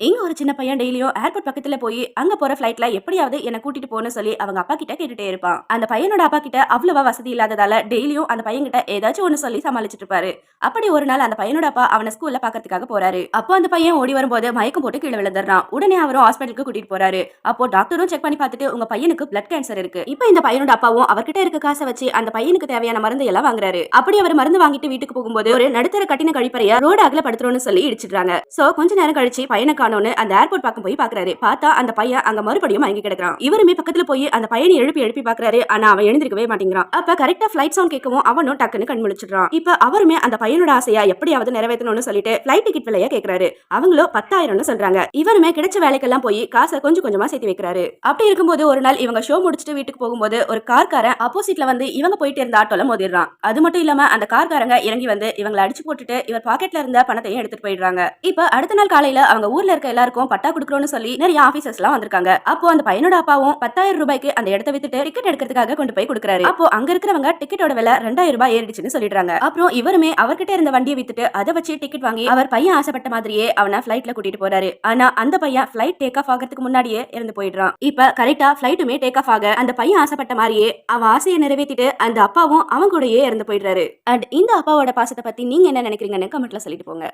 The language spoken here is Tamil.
இங்க ஒரு சின்ன பையன் டெய்லியும் ஏர்போர்ட் பக்கத்துல போய் அங்க போற ஃபிளைட்ல எப்படியாவது என்ன கூட்டிட்டு போகணும்னு சொல்லி அவங்க அப்பா கிட்ட கேட்டுட்டே இருப்பான். அந்த பையனோட அப்பா கிட்ட அவ்வளவா வசதி இல்லாததால டெய்லியும் அந்த பையன் கிட்ட ஏதாச்சும் ஒண்ணு சொல்லி சமாளிச்சுட்டு இருப்பாரு. அப்படி ஒரு நாள் அந்த பையனோட அப்பா அவனை ஸ்கூல்ல பாக்கிறதுக்காக போறாரு. அப்போ அந்த பையன் ஓடி வரும்போது மயக்கம் போட்டு கீழே விழுந்துடுறான். உடனே அவரும் ஹாஸ்பிட்டலுக்கு கூட்டிட்டு போறாரு. அப்போ டாக்டரும் செக் பண்ணி பார்த்துட்டு உங்க பையனுக்கு பிளட் கேன்சர் இருக்கு. இப்போ இந்த பையனோட அப்பாவும் அவர்கிட்ட இருக்க காசை வச்சு அந்த பையனுக்கு தேவையான மருந்து எல்லாம் வாங்குறாரு. அப்படி அவர் மருந்து வாங்கிட்டு வீட்டுக்கு போகும்போது ஒரு நடுத்தர கட்டின கழிப்பறைய ரோடு அகல படுத்துறோம்னு சொல்லி இடிச்சிடுறாங்க. சோ கொஞ்ச நேரம் கழிச்சு பையனை காணோன்னு அந்த ஏர்போர்ட் பக்கம் போய் பாக்குறாரு. பார்த்தா அந்த பையன் அங்க மறுபடியும் மயங்கி கிடக்குறான். இவருமே பக்கத்துல போய் அந்த பையனை எழுப்பி எழுப்பி பாக்குறாரு. ஆனா அவன் எழுந்திருக்கவே மாட்டேங்கிறான். அப்ப கரெக்டா பிளைட் சவுண்ட் கேட்கவும் அவனும் டக்குன்னு கண் முழிச்சிடுறான். இப்ப அவருமே அந்த பையனோட ஆசையா எப்படியாவது நிறைவேற்றணும்னு சொல்லிட்டு பிளைட் டிக்கெட் விலைய கேக்குறாரு. அவங்களும் பத்தாயிரம்னு சொல்றாங்க. இவருமே கிடைச்ச வேலைக்கெல்லாம் போய் காசை கொஞ்சம் கொஞ்சமா சேர்த்து வைக்கிறாரு. அப்படி இருக்கும்போது ஒரு நாள் இவங்க ஷோ முடிச்சுட்டு வீட்டுக்கு போகும்போது ஒரு கார்காரன் அப்போசிட்ல வந்து இவங்க போயிட்டு இருந்த ஆட்டோல மோதிடுறான். அது மட்டும் இல்லாம அந்த கார்காரங்க இறங்கி வந்து இவங்களை அடிச்சு போட்டுட்டு இவர் பாக்கெட்ல இருந்த பணத்தையும் எடுத்துட்டு போயிடுறாங்க. இப்ப அடுத்த நாள் காலையில அவங்க ஊர்ல இருக்க எல்லாருக்கும் பட்டா கொடுக்குறோம்னு சொல்லி நிறைய ஆபீசர்ஸ் எல்லாம் வந்திருக்காங்க. அப்போ அந்த பையனோட அப்பாவும் பத்தாயிரம் ரூபாய்க்கு அந்த இடத்த வித்துட்டு டிக்கெட் எடுக்கிறதுக்காக கொண்டு போய் கொடுக்குறாரு. அப்போ அங்க இருக்கிறவங்க டிக்கெட்டோட விலை ரெண்டாயிரம் ரூபாய் ஏறிடுச்சுன்னு சொல்லிடுறாங்க. அப்புறம் இவருமே அவர்கிட்ட இருந்த வண்டியை வித்துட்டு அதை வச்சு டிக்கெட் வாங்கி அவர் பையன் ஆசைப்பட்ட மாதிரியே அவனை ஃபிளைட்ல கூட்டிட்டு போறாரு. ஆனா அந்த பையன் ஃபிளைட் டேக் ஆஃப் ஆகிறதுக்கு முன்னாடியே இறந்து போயிடுறான். இப்ப கரெக்டா ஃபிளைட்டுமே டேக் ஆஃப் ஆக அந்த பையன் ஆசைப்பட்ட மாதிரியே அவன் ஆசையை நிறைவேற்றிட்டு அந்த அப்பாவும் அவன் கூடயே இறந்து போயிடுறாரு. அண்ட் இந்த அப்பாவோட பாசத்தை பத்தி நீங்க என்ன நினைக்கிறீங்கன்னு கமெண்ட்ல சொல்லிட்டு போங்க.